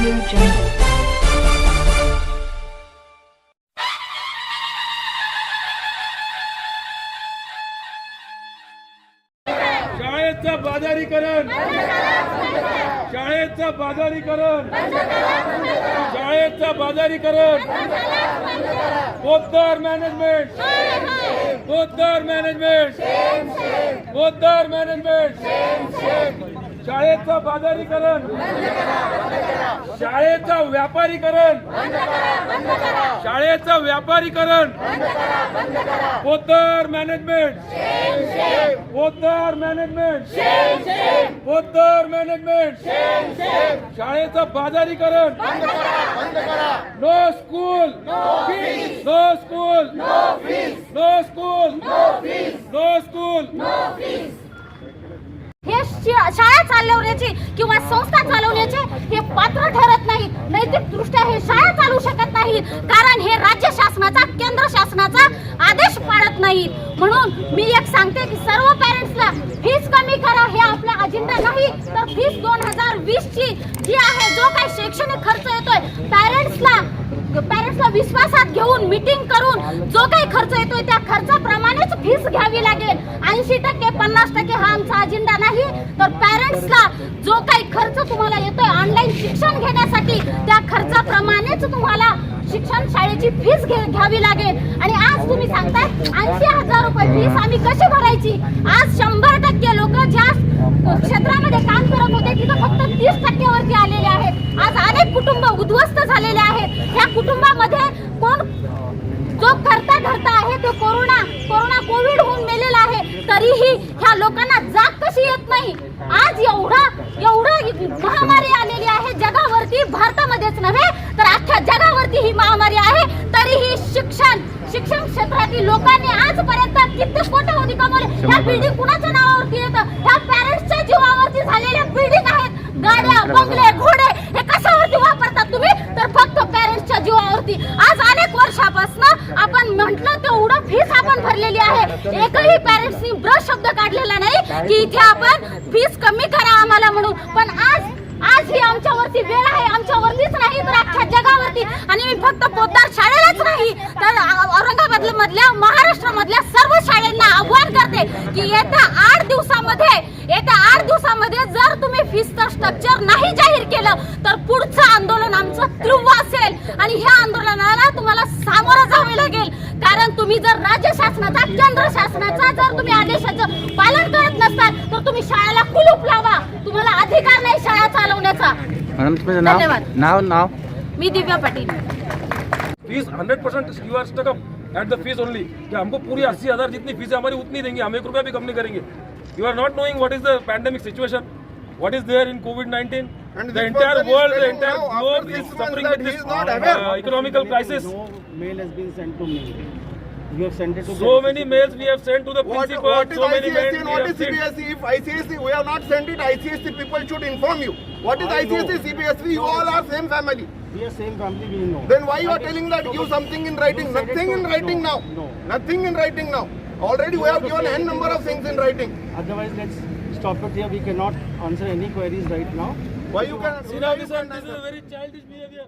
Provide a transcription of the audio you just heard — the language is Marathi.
Audio jungle. शाळेचं बाजारीकरण. शाळेचं बाजारीकरण. शाळेचं बाजारीकरण. Poddar management Poddar management Poddar management शाळेचं बाजारीकरण. शाळेचं व्यापारीकरण. शाळेचं व्यापारीकरण. Poddar management. Poddar management. Poddar management. शाळेचं बाजारीकरण. No school. No school no school no school हे शि- शाळा चालवण्याचे किंवा संस्था चालवण्याचे हे पात्र ठरत नाही. नैतिक दृष्ट्या हे शाळा चालू शकत नाही. कारण हे राज्य शासनाचा केंद्र शासनाचा आदेश पाळत नाही. म्हणून मी एक सांगते की सर्व पॅरेंट्सला फीस कमी करा हे आपला अजेंडा नाही. तर फीस दोन हजार वीस ची जी आहे जो काही शैक्षणिक खर्च येतोय पॅरेंट्सला पॅरेंट्सला विश्वासात घेऊन मीटिंग करून जो काही खर्च येतोय त्या खर्चाप्रमाणेच फीस घ्यावी लागेल. ऐंशी टक्के पन्नास टक्के हा आमचा अजेंडा नाही. तर पॅरेंट्सला जो काही खर्च तुम्हाला येतोय ऑनलाईन शिक्षण घेण्यासाठी त्या खर्चाप्रमाणेच तुम्हाला शिक्षण शाळेची फीस घे घ्यावी लागेल. आणि आज तुम्ही सांगताय ऐंशी हजार रुपये फीस आम्ही कशी भरायची? आज शंभर टक्के लोक ज्या क्षेत्रामध्ये काम करत होते तिथं फक्त तीस टक्क्यावरती आलेले आहेत. आज अनेक कुटुंब उद्ध्वस्त झालेले आहेत. ह्या कुटुंबामध्ये कोण जो करता धरता आहे तो कोरोना कोरोना कोविड होऊन मेलेला आहे. तरीही ह्या लोकांना जाग कशी येत नाही? आज एवढा एवढा महामारी आलेली आहे जगावरती भारतामध्येच नव्हे अख्ख्या जगावरती ही महामारी आहे तरीही शिक्षण शिक्षण क्षेत्रातील लोकांनी आजपर्यंत किती कोट्यवधी कमवले. ह्या बिल्डिंग कुणाच्या नावावरती येतं? ह्या पॅरेंट्सच्या जीवावरती झालेल्या बिल्डिंग आहेत. गाड्या बंगले घोडे हे कशावरती वापरतात तुम्ही? तर फक्त पॅरेंट्सच्या जीवावरती. आज अनेक वर्षापासून आपण म्हटलं तेवढं फीस आपण भरलेली आहे. एकही पॅरेंट्सनी ब्रश शब्द काढलेला नाही की इथे आपण फीस कमी करा आम्हाला म्हणून. पण आज आज ही आमच्यावरती वेळ आहे आमच्यावरतीच नाही तर अख्ख्या जगावरती. आणि मी फक्त पोद्दार शाळेलाच नाही तर औरंगाबाद मधल्या महाराष्ट्रामधल्या सर्व शाळेंना आव्हान करते की येत्या आठ दिवसामध्ये येत्या आठ दिवसामध्ये जर तुम्ही फीसचं स्ट्रक्चर नाही जाहीर केलं तर पुढचं आंदोलन आमचं तीव्र असेल. आणि ह्या आंदोलनाला तुम्हाला सामोरं जावे लागेल. कारण तुम्ही जर राज्य शासनाचा केंद्र शासनाचा जर तुम्ही आदेशाचं पालन करत नसाल तर तुम्ही चालवण्याचा मॅडम तुमचं नाव धन्यवाद. नाव नाव मी Divya Patil fees hundred percent you are stuck at the fees only कि हमको पूरी अस्सी हज़ार जितनी फ़ीस है हमारी उतनी देंगे हम एक रुपया भी कम नहीं करेंगे you are not knowing what is the pandemic situation what is there in covid-19 And the this entire person world the telling entire now, after globe six is months suffering that with he this is not aware. uh, economical crisis No mail has been sent to me. You have sent it to so the many mails we have sent to the What, principal what is so many mails ICSC and we what have is sent CBSE? If ICSC, we have not sent it, ICSC people should inform you. What is I know. ICSC, CBSE? You all are same family. We are same family, we know. Then why you are telling that give something in writing? You said it Nothing to- in writing no, now. no. Nothing in writing now. Already we have given n number of things in writing. Otherwise, let's stop it here. We cannot answer any queries right now. Why you can? See now this, is- this is a very childish behavior